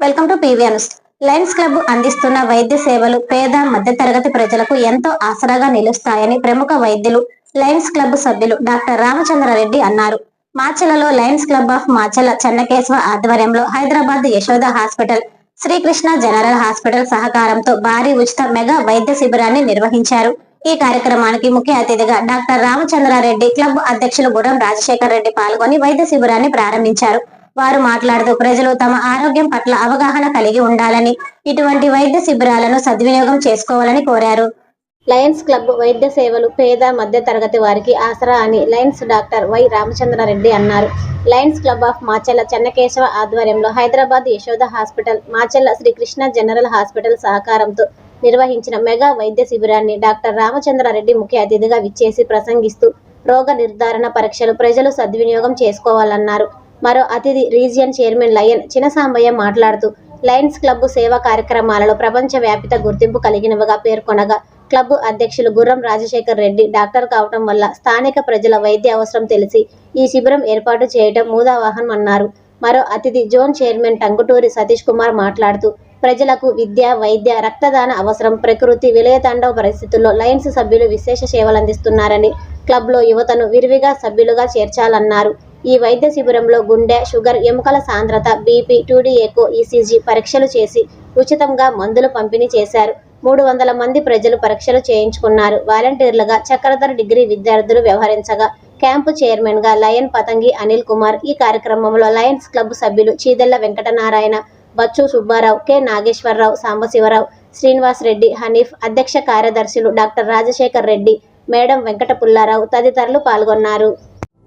Welcome to PVNs lions club అందిస్తున్న వైద్య సేవలు పేద మధ్యతరగతి ప్రజలకు ఎంతో ఆసరాగా నిలుస్తాయని ప్రముఖ వైద్యులు లయన్స్ క్లబ్ సభ్యులు డాక్టర్ రామచంద్రారెడ్డి అన్నారు. మాచలలో lions club of Macherla Chennakesava ఆధ్వర్యంలో Hyderabad Yashoda hospital Srikrishna general hospital సహకారంతో భారీ ఉచిత మెగా వైద్య శిబిరాన్ని నిర్వహించారు. ఈ కార్యక్రమానికి ముఖ్య అతిథిగా డాక్టర్ రామచంద్రారెడ్డి క్లబ్ అధ్యక్షులు గుర్రం రాజశేఖర్ రెడ్డి పాల్గొని వైద్య శిబిరాన్ని ప్రారంభించారు. వారు మాట్లాడుతూ ప్రజలు తమ ఆరోగ్యం పట్ల అవగాహన కలిగి ఉండాలని ఇటువంటి వైద్య శిబిరాలను సద్వినియోగం చేసుకోవాలని కోరారు. లయన్స్ క్లబ్ వైద్య సేవలు పేద మధ్య తరగతి వారికి ఆసరా అని లయన్స్ డాక్టర్ వై రామచంద్రారెడ్డి అన్నారు. Lions club of Macherla Chennakesava ఆధ్వర్యంలో Hyderabad Yashoda hospital Macherla Srikrishna general hospital సహకారంతో నిర్వహించిన మెగా వైద్య శిబిరాన్ని డాక్టర్ రామచంద్రారెడ్డి ముఖ్య అతిథిగా విచ్చేసి ప్రసంగిస్తూ రోగ నిర్ధారణ పరీక్షలు ప్రజలు సద్వినియోగం చేసుకోవాలన్నారు. మరో అతిథి రీజియన్ చైర్మన్ లయన్ చినసాంబయ్య మాట్లాడుతూ లయన్స్ క్లబ్ సేవా కార్యక్రమాలలో ప్రపంచవ్యాప్త గుర్తింపు కలిగినవిగా పేర్కొనగా క్లబ్ అధ్యక్షులు గుర్రం రాజశేఖర్ రెడ్డి డాక్టర్ కావటం వల్ల స్థానిక ప్రజల వైద్య అవసరం తెలిసి ఈ శిబిరం ఏర్పాటు చేయటం మూదావాహనం అన్నారు. మరో అతిథి జోన్ చైర్మన్ టంగుటూరి సతీష్ కుమార్ మాట్లాడుతూ ప్రజలకు విద్య వైద్య రక్తదాన అవసరం ప్రకృతి విలయతాండవ పరిస్థితుల్లో లయన్స్ సభ్యులు విశేష సేవలు అందిస్తున్నారని క్లబ్లో యువతను విరివిగా సభ్యులుగా చేర్చాలన్నారు. ఈ వైద్య శిబిరంలో గుండె షుగర్ ఎముకల సాంద్రత బీపీ టూడీఏకో ఈసీజీ పరీక్షలు చేసి ఉచితంగా మందులు పంపిణీ చేశారు. మూడు వందల మంది ప్రజలు పరీక్షలు చేయించుకున్నారు. వాలంటీర్లుగా చక్రధర డిగ్రీ విద్యార్థులు వ్యవహరించగా క్యాంపు చైర్మన్గా లయన్ పతంగి అనిల్ కుమార్ ఈ కార్యక్రమంలో లయన్స్ క్లబ్ సభ్యులు చీదెళ్ళ వెంకటనారాయణ బచ్చు సుబ్బారావు కె నాగేశ్వరరావు సాంబశివరావు శ్రీనివాస్ రెడ్డి హనీఫ్ అధ్యక్ష కార్యదర్శులు డాక్టర్ రాజశేఖర్ రెడ్డి మేడం వెంకట పుల్లారావు తదితరులు పాల్గొన్నారు.